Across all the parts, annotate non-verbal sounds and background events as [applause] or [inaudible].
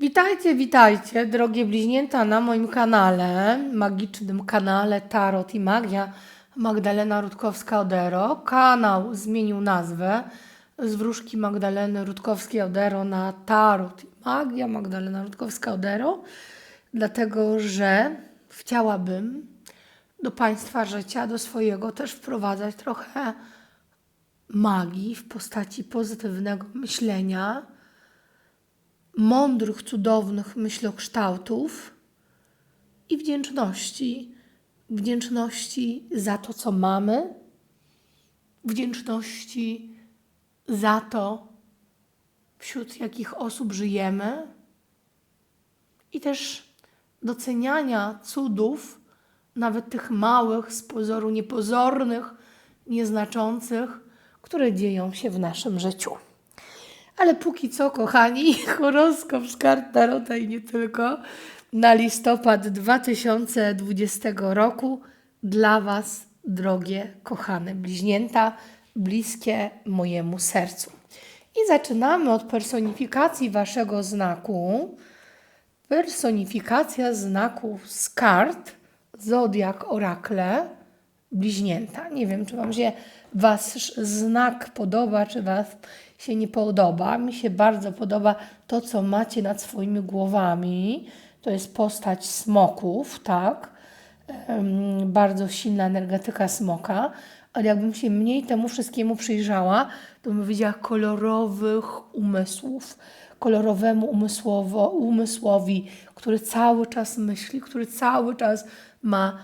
Witajcie, witajcie, drogie bliźnięta na moim kanale, magicznym kanale Tarot i Magia Magdalena Rutkowska-Odero. Kanał zmienił nazwę z wróżki Magdaleny Rutkowskiej-Odero na Tarot i Magia Magdalena Rutkowska-Odero, dlatego że chciałabym do Państwa życia, do swojego też wprowadzać trochę magii w postaci pozytywnego myślenia, mądrych, cudownych myślokształtów i wdzięczności. Wdzięczności za to, co mamy, wdzięczności za to, wśród jakich osób żyjemy, i też doceniania cudów, nawet tych małych, z pozoru niepozornych, nieznaczących, które dzieją się w naszym życiu. Ale póki co, kochani, [laughs] horoskop z kart Tarota i nie tylko na listopad 2020 roku dla Was, drogie, kochane bliźnięta, bliskie mojemu sercu. I zaczynamy od personifikacji Waszego znaku. Personifikacja znaków z kart Zodiak Orakle bliźnięta. Nie wiem, czy Wam się Wasz znak podoba, czy Was się nie podoba. Mi się bardzo podoba to, co macie nad swoimi głowami. To jest postać smoków, tak? Bardzo silna energetyka smoka. Ale jakbym się mniej temu wszystkiemu przyjrzała, to bym widziała kolorowych umysłów. Kolorowemu umysłowo, umysłowi, który cały czas myśli, który cały czas ma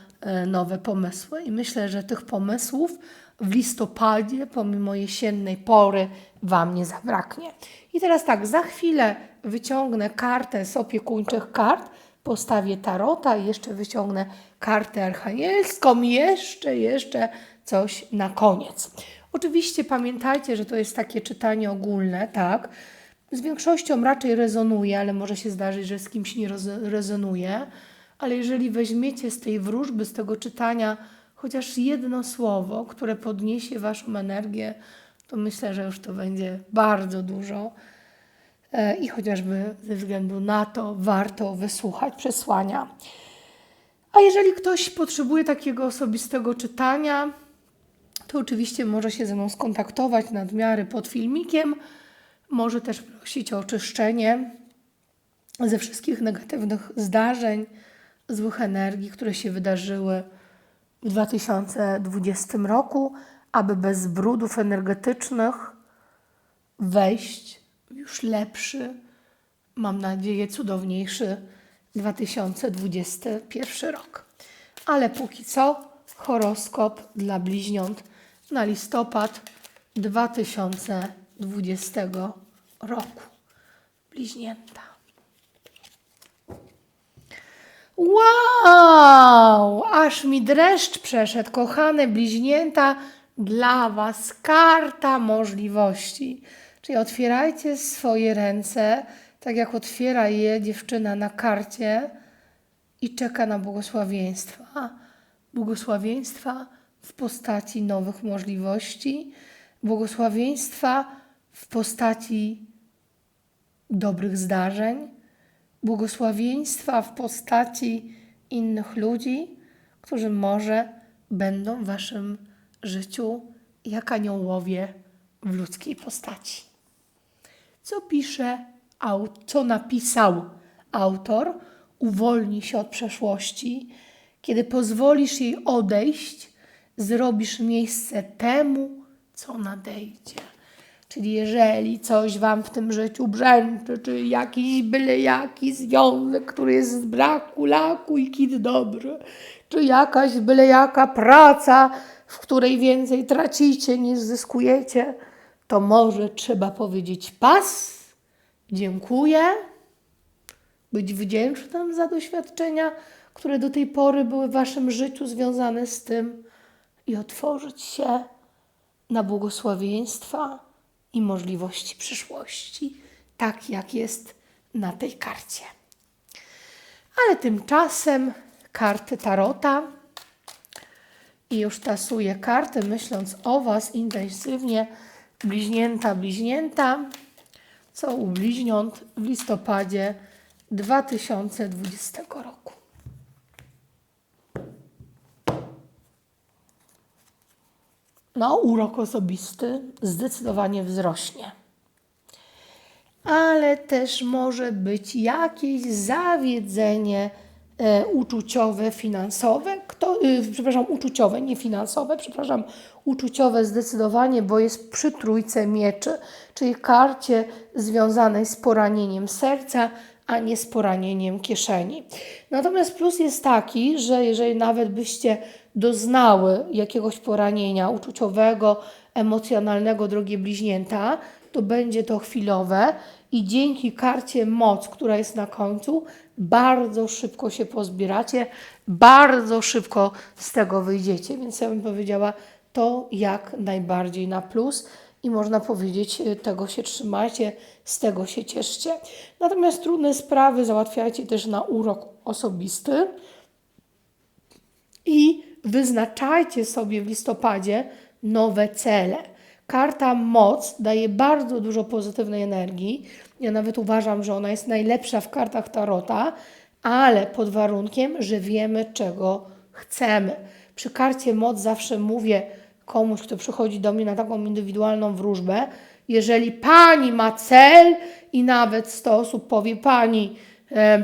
nowe pomysły. I myślę, że tych pomysłów w listopadzie, pomimo jesiennej pory, Wam nie zabraknie. I teraz tak, za chwilę wyciągnę kartę z opiekuńczych kart, postawię tarota i jeszcze wyciągnę kartę archanielską jeszcze, jeszcze coś na koniec. Oczywiście pamiętajcie, że to jest takie czytanie ogólne, tak? Z większością raczej rezonuje, ale może się zdarzyć, że z kimś nie rezonuje. Ale jeżeli weźmiecie z tej wróżby, z tego czytania chociaż jedno słowo, które podniesie Waszą energię, to myślę, że już to będzie bardzo dużo. E, I chociażby ze względu na to warto wysłuchać przesłania. A jeżeli ktoś potrzebuje takiego osobistego czytania, to oczywiście może się ze mną skontaktować nad miary pod filmikiem. Może też prosić o oczyszczenie ze wszystkich negatywnych zdarzeń, złych energii, które się wydarzyły w 2020 roku, aby bez brudów energetycznych wejść w już lepszy, mam nadzieję, cudowniejszy 2021 rok. Ale póki co horoskop dla bliźniąt na listopad 2020 roku. Bliźnięta. Wow! Aż mi dreszcz przeszedł, kochane bliźnięta, dla Was karta możliwości. Czyli otwierajcie swoje ręce, tak jak otwiera je dziewczyna na karcie i czeka na błogosławieństwa. Błogosławieństwa w postaci nowych możliwości, błogosławieństwa w postaci dobrych zdarzeń, błogosławieństwa w postaci innych ludzi, którzy może będą w waszym życiu jak aniołowie w ludzkiej postaci. Co pisze, co napisał autor, uwolni się od przeszłości, kiedy pozwolisz jej odejść, zrobisz miejsce temu, co nadejdzie. Czyli jeżeli coś Wam w tym życiu brzęczy, czy jakiś byle jaki związek, który jest z braku laku i kit dobry, czy jakaś byle jaka praca, w której więcej tracicie niż zyskujecie, to może trzeba powiedzieć pas, dziękuję, być wdzięcznym za doświadczenia, które do tej pory były w Waszym życiu związane z tym i otworzyć się na błogosławieństwa i możliwości przyszłości, tak jak jest na tej karcie. Ale tymczasem karty Tarota i już tasuję karty, myśląc o Was intensywnie, bliźnięta, bliźnięta, co u bliźniąt w listopadzie 2020 roku. No, urok osobisty zdecydowanie wzrośnie. Ale też może być jakieś zawiedzenie e, uczuciowe, finansowe. Kto, y, przepraszam, uczuciowe, nie finansowe, przepraszam, uczuciowe zdecydowanie, bo jest przy trójce mieczy, czyli karcie związanej z poranieniem serca, a nie z poranieniem kieszeni. Natomiast plus jest taki, że jeżeli nawet byście doznały jakiegoś poranienia uczuciowego, emocjonalnego, drogie bliźnięta, to będzie to chwilowe i dzięki karcie moc, która jest na końcu, bardzo szybko się pozbieracie, bardzo szybko z tego wyjdziecie. Więc ja bym powiedziała, to jak najbardziej na plus i można powiedzieć, y, tego się trzymajcie, z tego się cieszcie. Natomiast trudne sprawy załatwiajcie też na urok osobisty i wyznaczajcie sobie w listopadzie nowe cele. Karta moc daje bardzo dużo pozytywnej energii. Ja nawet uważam, że ona jest najlepsza w kartach Tarota, ale pod warunkiem, że wiemy, czego chcemy. Przy karcie moc zawsze mówię komuś, kto przychodzi do mnie na taką indywidualną wróżbę, jeżeli pani ma cel i nawet 100 osób powie pani,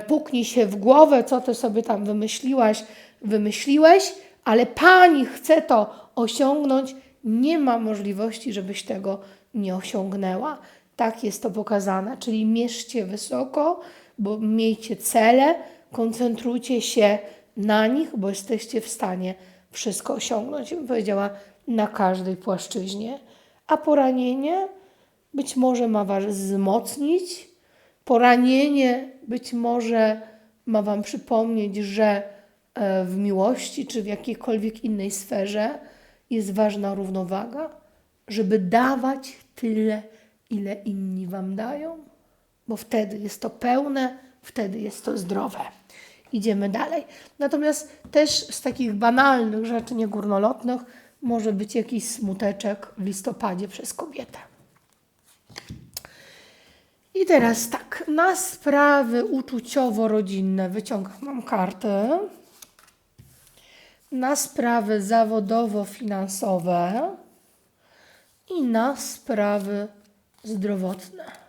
puknij się w głowę, co ty sobie tam wymyśliłaś, wymyśliłeś, ale pani chce to osiągnąć, nie ma możliwości, żebyś tego nie osiągnęła. Tak jest to pokazane, czyli mierzcie wysoko, bo miejcie cele, koncentrujcie się na nich, bo jesteście w stanie wszystko osiągnąć. Bym powiedziała, na każdej płaszczyźnie. A poranienie być może ma Was wzmocnić, poranienie być może ma Wam przypomnieć, że e, w miłości czy w jakiejkolwiek innej sferze jest ważna równowaga, żeby dawać tyle, ile inni Wam dają, bo wtedy jest to pełne, wtedy jest to zdrowe. Idziemy dalej. Natomiast też z takich banalnych rzeczy niegórnolotnych może być jakiś smuteczek w listopadzie przez kobietę. I teraz tak, na sprawy uczuciowo-rodzinne wyciągam mam kartę. Na sprawy zawodowo-finansowe i na sprawy zdrowotne.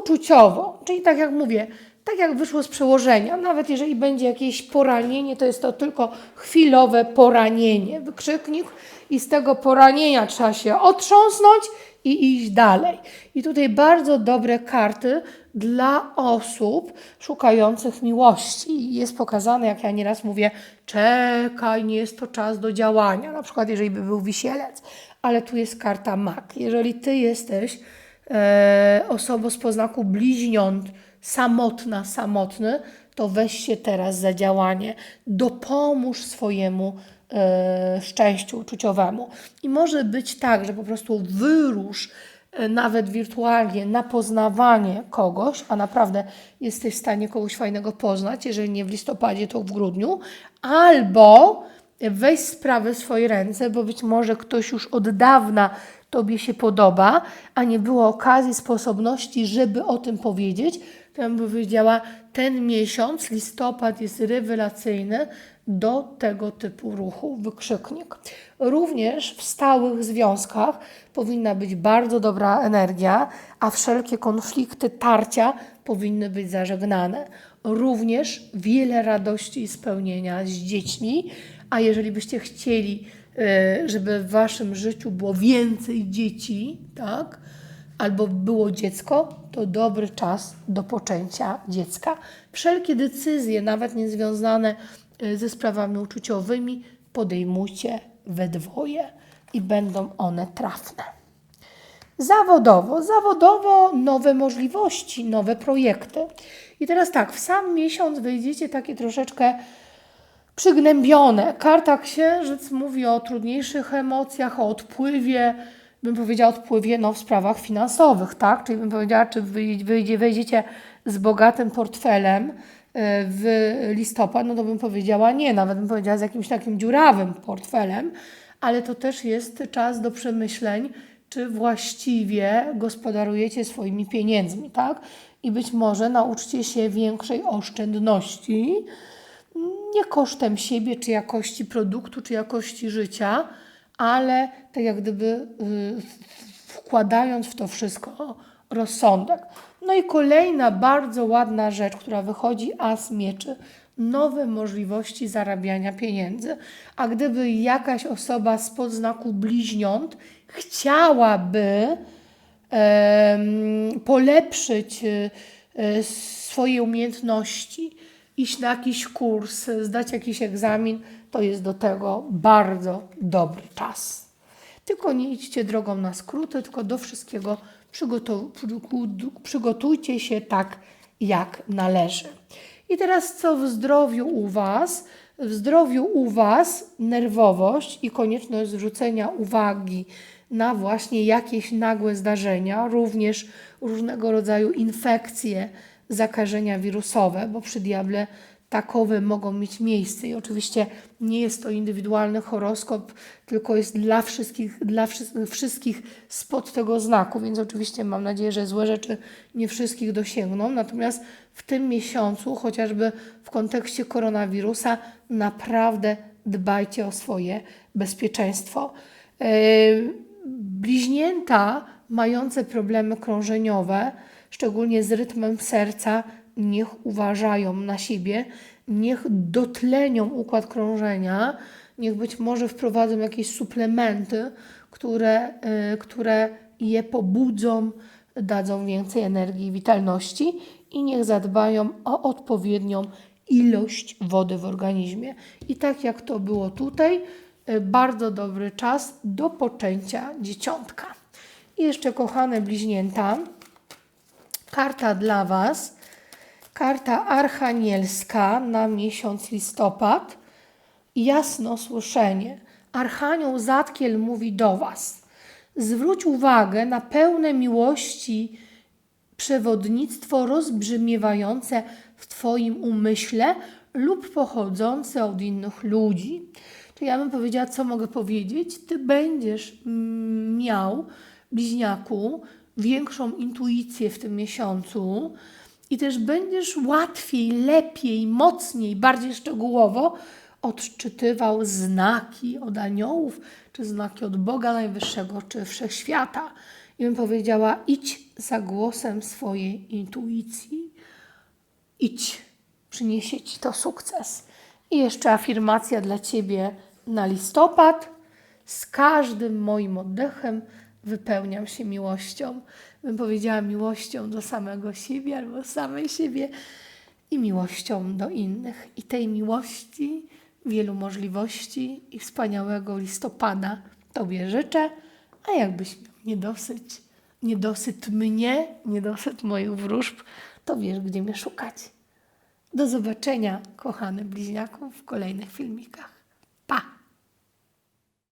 Uczuciowo, czyli tak jak mówię, tak jak wyszło z przełożenia, nawet jeżeli będzie jakieś poranienie, to jest to tylko chwilowe poranienie, wykrzyknik i z tego poranienia trzeba się otrząsnąć i iść dalej. I tutaj bardzo dobre karty dla osób szukających miłości. Jest pokazane, jak ja nieraz mówię, czekaj, nie jest to czas do działania. Na przykład, jeżeli by był wisielec, ale tu jest karta mak. Jeżeli ty jesteś e, osobą z poznaku bliźniąt, samotna, samotny, to weź się teraz za działanie. Dopomóż swojemu e, szczęściu uczuciowemu. I może być tak, że po prostu wyrusz e, nawet wirtualnie na poznawanie kogoś, a naprawdę jesteś w stanie kogoś fajnego poznać, jeżeli nie w listopadzie, to w grudniu, albo weź sprawę w swoje ręce, bo być może ktoś już od dawna Tobie się podoba, a nie było okazji, sposobności, żeby o tym powiedzieć, to ja bym powiedziała, ten miesiąc, listopad jest rewelacyjny do tego typu ruchu, wykrzyknik. Również w stałych związkach powinna być bardzo dobra energia, a wszelkie konflikty, tarcia powinny być zażegnane. Również wiele radości i spełnienia z dziećmi, a jeżeli byście chcieli, żeby w waszym życiu było więcej dzieci, tak? Albo było dziecko, to dobry czas do poczęcia dziecka. Wszelkie decyzje, nawet niezwiązane e, ze sprawami uczuciowymi, podejmujcie we dwoje i będą one trafne. Zawodowo, zawodowo nowe możliwości, nowe projekty. I teraz tak, w sam miesiąc wejdziecie takie troszeczkę przygnębione. Karta Księżyc mówi o trudniejszych emocjach, o odpływie, bym powiedziała odpływie no, w sprawach finansowych, tak? Czyli bym powiedziała, czy wyjdzie, wejdziecie z bogatym portfelem e, w listopad, no to bym powiedziała nie, nawet bym powiedziała z jakimś takim dziurawym portfelem, ale to też jest czas do przemyśleń, czy właściwie gospodarujecie swoimi pieniędzmi, tak? I być może nauczcie się większej oszczędności, nie kosztem siebie, czy jakości produktu, czy jakości życia, ale tak jak gdyby y, wkładając w to wszystko rozsądek. No i kolejna bardzo ładna rzecz, która wychodzi, as mieczy, nowe możliwości zarabiania pieniędzy. A gdyby jakaś osoba spod znaku bliźniąt chciałaby em, polepszyć y, swoje umiejętności, iść na jakiś kurs, zdać jakiś egzamin, to jest do tego bardzo dobry czas. Tylko nie idźcie drogą na skróty, tylko do wszystkiego przygotujcie się tak, jak należy. I teraz co w zdrowiu u Was? W zdrowiu u Was nerwowość i konieczność zwrócenia uwagi na właśnie jakieś nagłe zdarzenia, również różnego rodzaju infekcje, zakażenia wirusowe, bo przy diable takowe mogą mieć miejsce. I oczywiście nie jest to indywidualny horoskop, tylko jest dla wszystkich, dla wszy- wszystkich spod tego znaku, więc oczywiście mam nadzieję, że złe rzeczy nie wszystkich dosięgną. Natomiast w tym miesiącu, chociażby w kontekście koronawirusa, naprawdę dbajcie o swoje bezpieczeństwo. Yy, Bliźnięta mające problemy krążeniowe, szczególnie z rytmem serca, niech uważają na siebie, niech dotlenią układ krążenia, niech być może wprowadzą jakieś suplementy, które, y, które je pobudzą, dadzą więcej energii i witalności i niech zadbają o odpowiednią ilość wody w organizmie. I tak jak to było tutaj, y, bardzo dobry czas do poczęcia dzieciątka. I jeszcze, kochane bliźnięta, karta dla Was, karta archanielska na miesiąc listopad. Jasno słyszenie. Archanioł Zatkiel mówi do Was. Zwróć uwagę na pełne miłości przewodnictwo rozbrzmiewające w Twoim umyśle lub pochodzące od innych ludzi. Czyli ja bym powiedziała, co mogę powiedzieć? Ty będziesz mm, miał, bliźniaku, większą intuicję w tym miesiącu i też będziesz łatwiej, lepiej, mocniej, bardziej szczegółowo odczytywał znaki od aniołów, czy znaki od Boga Najwyższego, czy Wszechświata. I bym powiedziała, idź za głosem swojej intuicji. Idź, przyniesie Ci to sukces. I jeszcze afirmacja dla Ciebie na listopad. Z każdym moim oddechem wypełniam się miłością. Bym powiedziała miłością do samego siebie albo samej siebie i miłością do innych. I tej miłości, wielu możliwości i wspaniałego listopada Tobie życzę. A jakbyś miał niedosyć, niedosyt mnie, niedosyt moich wróżb, to wiesz, gdzie mnie szukać. Do zobaczenia, kochane bliźniaków, w kolejnych filmikach.